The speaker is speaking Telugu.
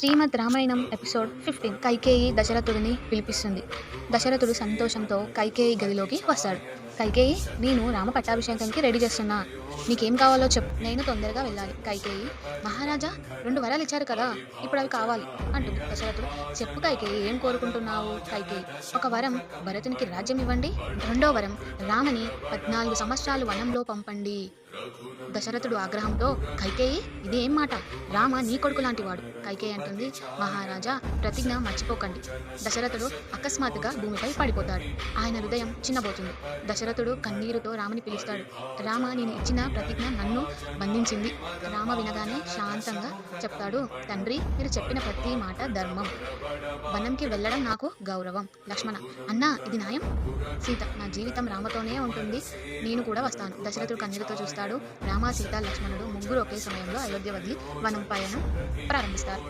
Shrimad Ramayanam episode fifteen. Kaikeyi దశరథుడిని పిలిపిస్తుంది. దశరథుడు సంతోషంతో కైకేయి గదిలోకి వస్తాడు. కైకేయి నేను రామ పట్టాభిషేకంకి రెడీ చేస్తున్నా. నీకేం కావాలో చెప్పు. నేను తొందరగా వెళ్ళాలి. కైకేయి మహారాజా రెండు వరాలు ఇచ్చారు కదా. ఇప్పుడు అవి కావాలి అంటుంది దశరథుడు చెప్పు కైకేయి ఏం కోరుకుంటున్నావు? కైకేయి ఒక వరం భరతునికి రాజ్యం ఇవ్వండి. రెండో వరం రామని పద్నాలుగు సంవత్సరాలు వనంలో పంపండి. దశరథుడు ఆగ్రహంతో కైకేయి ఇదేం మాట? రామ నీ కొడుకు లాంటి వాడు కైకేయి అంటుంది మహారాజా ప్రతిజ్ఞ మర్చిపోకండి. దశరథుడు అకస్మాత్తుగా భూమిపై పడిపోతాడు. ఆయన హృదయం చిన్నబోతుంది. దశరథుడు కన్నీరుతో రాముని పిలుస్తాడు. రామ నేను ఇచ్చిన ప్రతిజ్ఞ నన్ను బంధించింది. రామ వినగానే శాంతంగా చెప్తాడు తండ్రి మీరు చెప్పిన ప్రతి మాట ధర్మం. వనంకి వెళ్ళడం నాకు గౌరవం. లక్ష్మణ అన్నా ఇది న్యాయం? సీత నా జీవితం రామతోనే ఉంటుంది. నేను కూడా వస్తాను. దశరథుడు కన్నీరుతో చూస్తాడు. రామ సీత లక్ష్మణుడు ముగ్గురు ఒకే సమయంలో అయోధ్య వదిలి వనం పయనం ప్రారంభిస్తారు.